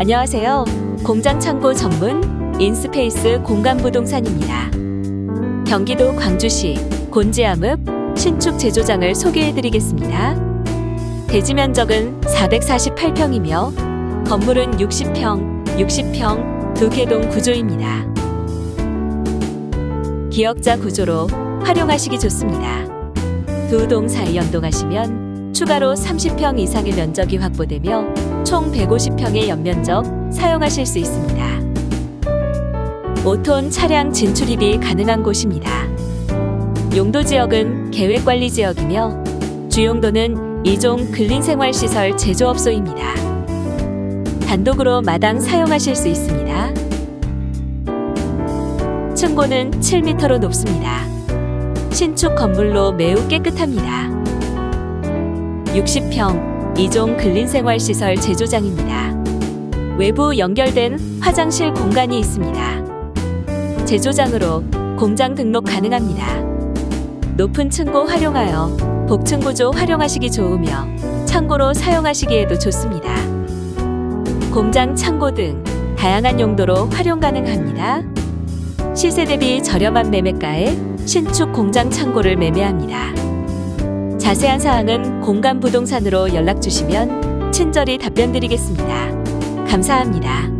안녕하세요. 공장 창고 전문 인스페이스 공간 부동산입니다. 경기도 광주시 곤지암읍 신축 제조장을 소개해드리겠습니다. 대지 면적은 448평이며 건물은 60평, 60평 두 개동 구조입니다. 기역자 구조로 활용하시기 좋습니다. 두 동 사이 연동하시면 추가로 30평 이상의 면적이 확보되며 총 150평의 연면적 사용하실 수 있습니다. 5톤 차량 진출입이 가능한 곳입니다. 용도 지역은 계획관리 지역이며 주용도는 2종 근린생활시설 제조업소입니다. 단독으로 마당 사용하실 수 있습니다. 층고는 7m로 높습니다. 신축 건물로 매우 깨끗합니다. 60평 2종 근린생활시설 제조장입니다. 외부 연결된 화장실 공간이 있습니다. 제조장으로 공장 등록 가능합니다. 높은 층고 활용하여 복층 구조 활용하시기 좋으며 창고로 사용하시기에도 좋습니다. 공장 창고 등 다양한 용도로 활용 가능합니다. 시세 대비 저렴한 매매가에 신축 공장 창고를 매매합니다. 자세한 사항은 공간 부동산으로 연락 주시면 친절히 답변 드리겠습니다. 감사합니다.